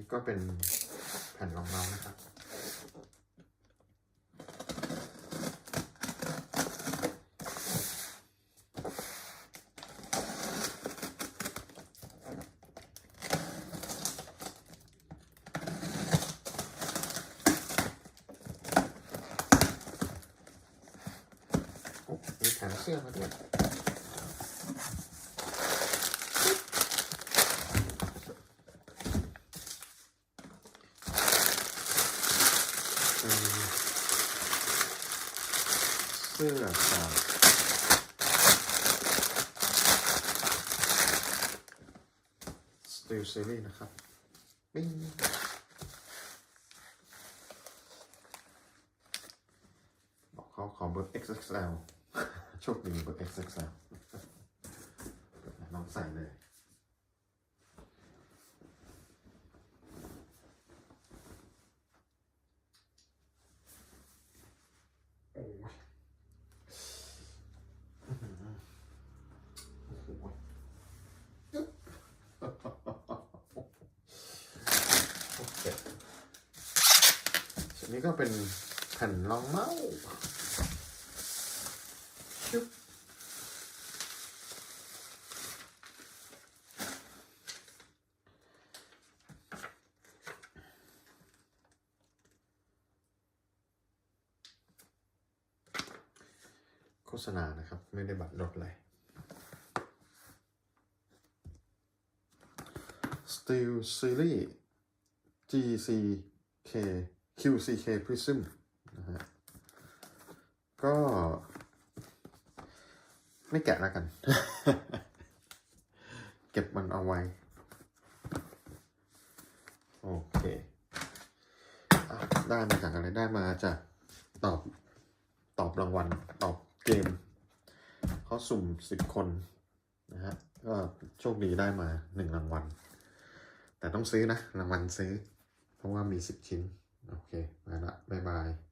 นี่ก็เป็นแผ่นรองเมาส์นะครับ มีแถมเสื้อมาด้วย เป็นเสื้อจาก Steel Series นะครับปิ้งบอกเขาขอเบอร์ XXL โชคดีเบอร์ XXL ลองใส่เลย โอ้ยอื้อหือโอ้โหจึ๊บโอเคส่ว นนี้ก็เป็นแผ่นรองเมาส์ชึบโฆษณานะครับ ไม่ได้บัตรลดเลย Steel Series GCK QCK Prism นะฮะ ก็ ไม่แกะแล้วกัน เก็บมันเอาไว้ โอเคอได้มาจากอะไร ได้มาจากตอบ ตอบรางวัล ตอบเกม เขาสุ่มสิบคนนะฮะ ก็โชคดีได้มาหนึ่งรางวัล แต่ต้องซื้อนะ รางวัลซื้อ เพราะว่ามีสิบชิ้น โอเคไปละบ๊ายบาย